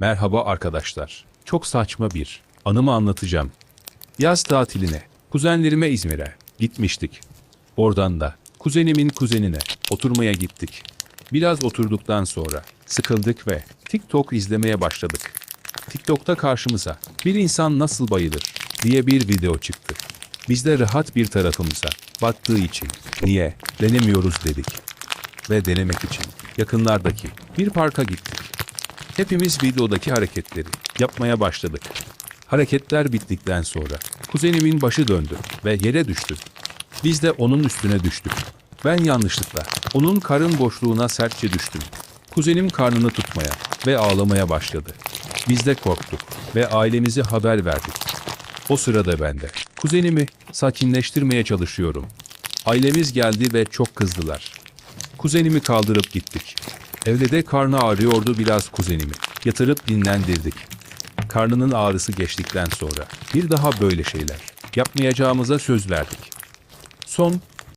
Merhaba arkadaşlar. Çok saçma bir anımı anlatacağım. Yaz tatiline, kuzenlerime İzmir'e gitmiştik. Oradan da kuzenimin kuzenine oturmaya gittik. Biraz oturduktan sonra sıkıldık ve TikTok izlemeye başladık. TikTok'ta karşımıza bir insan nasıl bayılır diye bir video çıktı. Biz de rahat bir tarafımıza baktığı için niye denemiyoruz dedik. Ve denemek için yakınlardaki bir parka gittik. Hepimiz videodaki hareketleri yapmaya başladık. Hareketler bittikten sonra kuzenimin başı döndü ve yere düştü. Biz de onun üstüne düştük. Ben yanlışlıkla onun karın boşluğuna sertçe düştüm. Kuzenim karnını tutmaya ve ağlamaya başladı. Biz de korktuk ve ailemize haber verdik. O sırada ben de kuzenimi sakinleştirmeye çalışıyorum. Ailemiz geldi ve çok kızdılar. Kuzenimi kaldırıp gittik. Evde de karnı ağrıyordu biraz kuzenimi. Yatırıp dinlendirdik. Karnının ağrısı geçtikten sonra bir daha böyle şeyler yapmayacağımıza söz verdik. Son